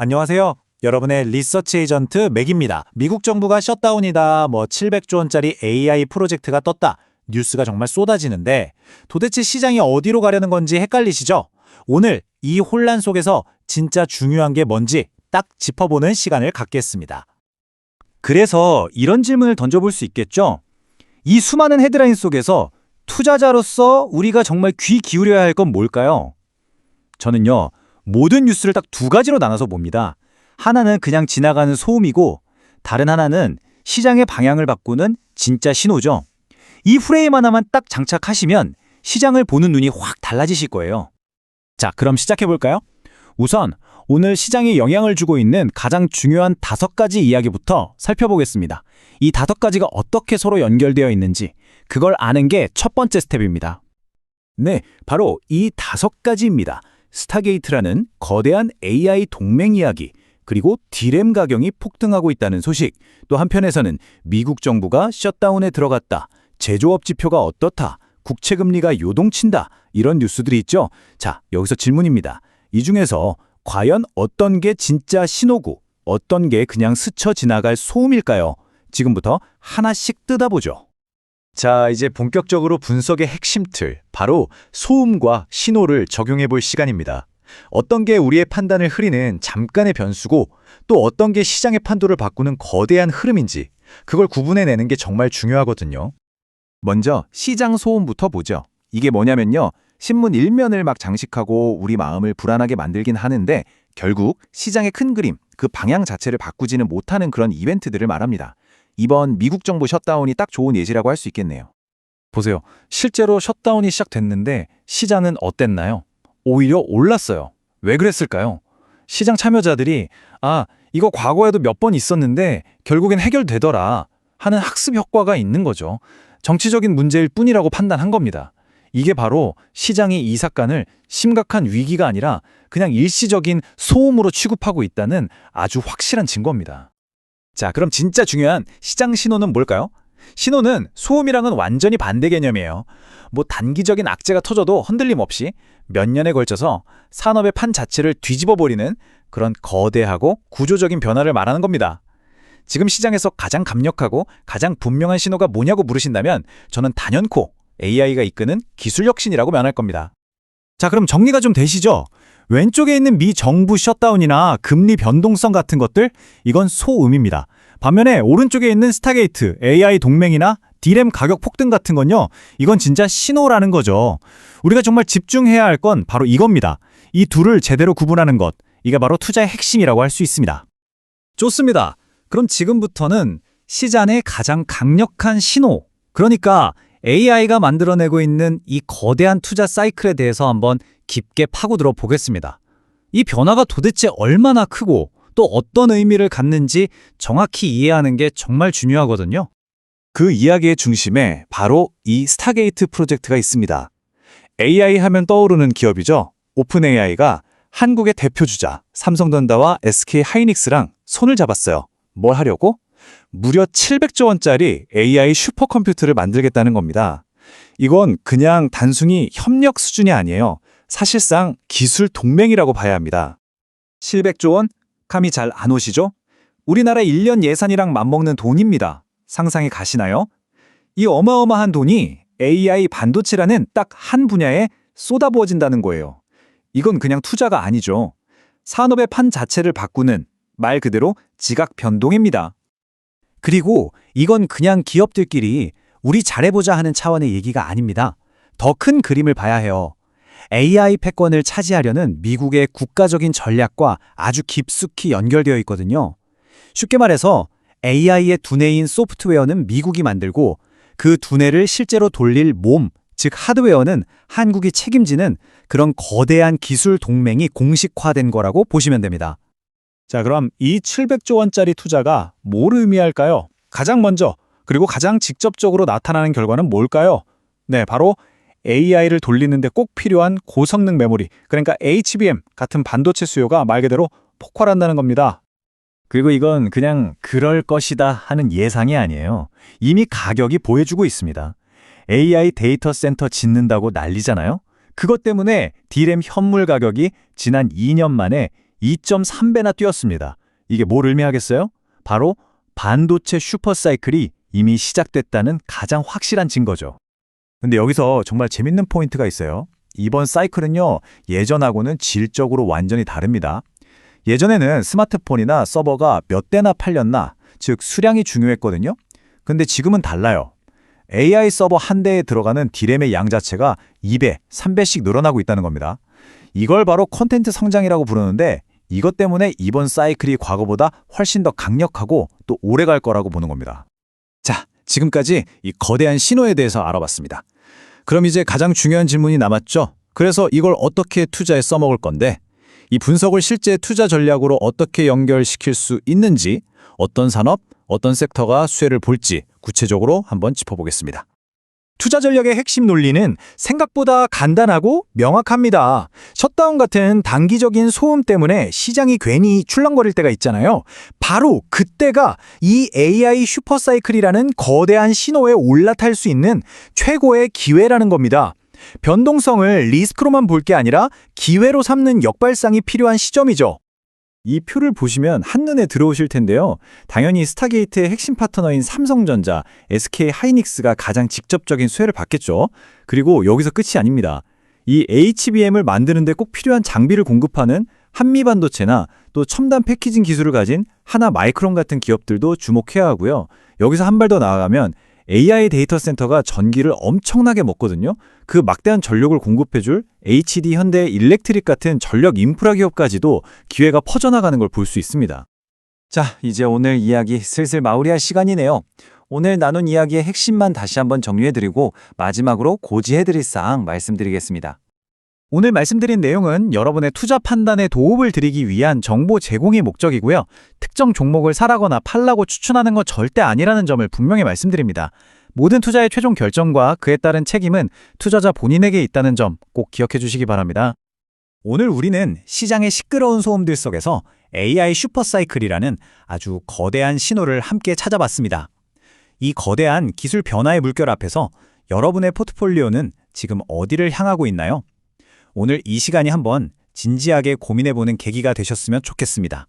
안녕하세요. 여러분의 리서치 에이전트 맥입니다. 미국 정부가 셧다운이다, 뭐 700조 원짜리 AI 프로젝트가 떴다. 뉴스가 정말 쏟아지는데 도대체 시장이 어디로 가려는 건지 헷갈리시죠? 오늘 이 혼란 속에서 진짜 중요한 게 뭔지 딱 짚어보는 시간을 갖겠습니다. 그래서 이런 질문을 던져볼 수 있겠죠? 이 수많은 헤드라인 속에서 투자자로서 우리가 정말 귀 기울여야 할 건 뭘까요? 저는요, 모든 뉴스를 딱 두 가지로 나눠서 봅니다. 하나는 그냥 지나가는 소음이고, 다른 하나는 시장의 방향을 바꾸는 진짜 신호죠. 이 프레임 하나만 딱 장착하시면 시장을 보는 눈이 확 달라지실 거예요. 자, 그럼 시작해볼까요? 우선 오늘 시장에 영향을 주고 있는 가장 중요한 다섯 가지 이야기부터 살펴보겠습니다. 이 다섯 가지가 어떻게 서로 연결되어 있는지 그걸 아는 게 첫 번째 스텝입니다. 네, 바로 이 다섯 가지입니다. 스타게이트라는 거대한 AI 동맹 이야기, 그리고 디램 가격이 폭등하고 있다는 소식, 또 한편에서는 미국 정부가 셧다운에 들어갔다, 제조업 지표가 어떻다, 국채 금리가 요동친다, 이런 뉴스들이 있죠. 자, 여기서 질문입니다. 이 중에서 과연 어떤 게 진짜 신호고, 어떤 게 그냥 스쳐 지나갈 소음일까요? 지금부터 하나씩 뜯어보죠. 자, 이제 본격적으로 분석의 핵심 틀, 바로 소음과 신호를 적용해 볼 시간입니다. 어떤 게 우리의 판단을 흐리는 잠깐의 변수고 또 어떤 게 시장의 판도를 바꾸는 거대한 흐름인지 그걸 구분해내는 게 정말 중요하거든요. 먼저 시장 소음부터 보죠. 이게 뭐냐면요. 신문 일면을 막 장식하고 우리 마음을 불안하게 만들긴 하는데 결국 시장의 큰 그림, 그 방향 자체를 바꾸지는 못하는 그런 이벤트들을 말합니다. 이번 미국 정부 셧다운이 딱 좋은 예시라고 할 수 있겠네요. 보세요. 실제로 셧다운이 시작됐는데 시장은 어땠나요? 오히려 올랐어요. 왜 그랬을까요? 시장 참여자들이 아, 이거 과거에도 몇 번 있었는데 결국엔 해결되더라 하는 학습 효과가 있는 거죠. 정치적인 문제일 뿐이라고 판단한 겁니다. 이게 바로 시장이 이 사건을 심각한 위기가 아니라 그냥 일시적인 소음으로 취급하고 있다는 아주 확실한 증거입니다. 자, 그럼 진짜 중요한 시장 신호는 뭘까요? 신호는 소음이랑은 완전히 반대 개념이에요. 뭐 단기적인 악재가 터져도 흔들림 없이 몇 년에 걸쳐서 산업의 판 자체를 뒤집어 버리는 그런 거대하고 구조적인 변화를 말하는 겁니다. 지금 시장에서 가장 강력하고 가장 분명한 신호가 뭐냐고 물으신다면 저는 단연코 AI가 이끄는 기술 혁신이라고 면할 겁니다. 자, 그럼 정리가 좀 되시죠? 왼쪽에 있는 미 정부 셧다운이나 금리 변동성 같은 것들, 이건 소음입니다. 반면에 오른쪽에 있는 스타게이트, AI 동맹이나 디램 가격 폭등 같은 건요, 이건 진짜 신호라는 거죠. 우리가 정말 집중해야 할 건 바로 이겁니다. 이 둘을 제대로 구분하는 것, 이게 바로 투자의 핵심이라고 할 수 있습니다. 좋습니다. 그럼 지금부터는 시장의 가장 강력한 신호, 그러니까 AI가 만들어내고 있는 이 거대한 투자 사이클에 대해서 한번 깊게 파고들어 보겠습니다. 이 변화가 도대체 얼마나 크고 또 어떤 의미를 갖는지 정확히 이해하는 게 정말 중요하거든요. 그 이야기의 중심에 바로 이 스타게이트 프로젝트가 있습니다. AI 하면 떠오르는 기업이죠. 오픈 AI가 한국의 대표 주자 삼성전자와 SK 하이닉스랑 손을 잡았어요. 뭘 하려고? 무려 700조 원짜리 AI 슈퍼컴퓨터를 만들겠다는 겁니다. 이건 그냥 단순히 협력 수준이 아니에요. 사실상 기술 동맹이라고 봐야 합니다. 700조 원? 감이 잘 안 오시죠? 우리나라 1년 예산이랑 맞먹는 돈입니다. 상상이 가시나요? 이 어마어마한 돈이 AI 반도체라는 딱 한 분야에 쏟아부어진다는 거예요. 이건 그냥 투자가 아니죠. 산업의 판 자체를 바꾸는 말 그대로 지각 변동입니다. 그리고 이건 그냥 기업들끼리 우리 잘해보자 하는 차원의 얘기가 아닙니다. 더 큰 그림을 봐야 해요. AI 패권을 차지하려는 미국의 국가적인 전략과 아주 깊숙이 연결되어 있거든요. 쉽게 말해서 AI의 두뇌인 소프트웨어는 미국이 만들고 그 두뇌를 실제로 돌릴 몸, 즉 하드웨어는 한국이 책임지는 그런 거대한 기술 동맹이 공식화된 거라고 보시면 됩니다. 자, 그럼 이 700조 원짜리 투자가 뭘 의미할까요? 가장 먼저 그리고 가장 직접적으로 나타나는 결과는 뭘까요? 네, 바로 AI를 돌리는데 꼭 필요한 고성능 메모리, 그러니까 HBM 같은 반도체 수요가 말 그대로 폭발한다는 겁니다. 그리고 이건 그냥 그럴 것이다 하는 예상이 아니에요. 이미 가격이 보여주고 있습니다. AI 데이터 센터 짓는다고 난리잖아요. 그것 때문에 디램 현물 가격이 지난 2년 만에 2.3배나 뛰었습니다. 이게 뭘 의미하겠어요? 바로 반도체 슈퍼사이클이 이미 시작됐다는 가장 확실한 증거죠. 근데 여기서 정말 재밌는 포인트가 있어요. 이번 사이클은요, 예전하고는 질적으로 완전히 다릅니다. 예전에는 스마트폰이나 서버가 몇 대나 팔렸나, 즉 수량이 중요했거든요. 근데 지금은 달라요. AI 서버 한 대에 들어가는 디램의 양 자체가 2배, 3배씩 늘어나고 있다는 겁니다. 이걸 바로 콘텐트 성장이라고 부르는데 이것 때문에 이번 사이클이 과거보다 훨씬 더 강력하고 또 오래 갈 거라고 보는 겁니다. 자, 지금까지 이 거대한 신호에 대해서 알아봤습니다. 그럼 이제 가장 중요한 질문이 남았죠. 그래서 이걸 어떻게 투자에 써먹을 건데 이 분석을 실제 투자 전략으로 어떻게 연결시킬 수 있는지 어떤 산업, 어떤 섹터가 수혜를 볼지 구체적으로 한번 짚어보겠습니다. 투자 전략의 핵심 논리는 생각보다 간단하고 명확합니다. 셧다운 같은 단기적인 소음 때문에 시장이 괜히 출렁거릴 때가 있잖아요. 바로 그때가 이 AI 슈퍼사이클이라는 거대한 신호에 올라탈 수 있는 최고의 기회라는 겁니다. 변동성을 리스크로만 볼 게 아니라 기회로 삼는 역발상이 필요한 시점이죠. 이 표를 보시면 한눈에 들어오실 텐데요. 당연히 스타게이트의 핵심 파트너인 삼성전자, SK 하이닉스가 가장 직접적인 수혜를 받겠죠. 그리고 여기서 끝이 아닙니다. 이 HBM을 만드는 데 꼭 필요한 장비를 공급하는 한미반도체나 또 첨단 패키징 기술을 가진 하나 마이크론 같은 기업들도 주목해야 하고요. 여기서 한 발 더 나아가면 AI 데이터 센터가 전기를 엄청나게 먹거든요. 그 막대한 전력을 공급해줄 HD 현대 일렉트릭 같은 전력 인프라 기업까지도 기회가 퍼져나가는 걸 볼 수 있습니다. 자, 이제 오늘 이야기 슬슬 마무리할 시간이네요. 오늘 나눈 이야기의 핵심만 다시 한번 정리해드리고 마지막으로 고지해드릴 사항 말씀드리겠습니다. 오늘 말씀드린 내용은 여러분의 투자 판단에 도움을 드리기 위한 정보 제공이 목적이고요. 특정 종목을 사라거나 팔라고 추천하는 건 절대 아니라는 점을 분명히 말씀드립니다. 모든 투자의 최종 결정과 그에 따른 책임은 투자자 본인에게 있다는 점 꼭 기억해 주시기 바랍니다. 오늘 우리는 시장의 시끄러운 소음들 속에서 AI 슈퍼사이클이라는 아주 거대한 신호를 함께 찾아봤습니다. 이 거대한 기술 변화의 물결 앞에서 여러분의 포트폴리오는 지금 어디를 향하고 있나요? 오늘 이 시간이 한번 진지하게 고민해보는 계기가 되셨으면 좋겠습니다.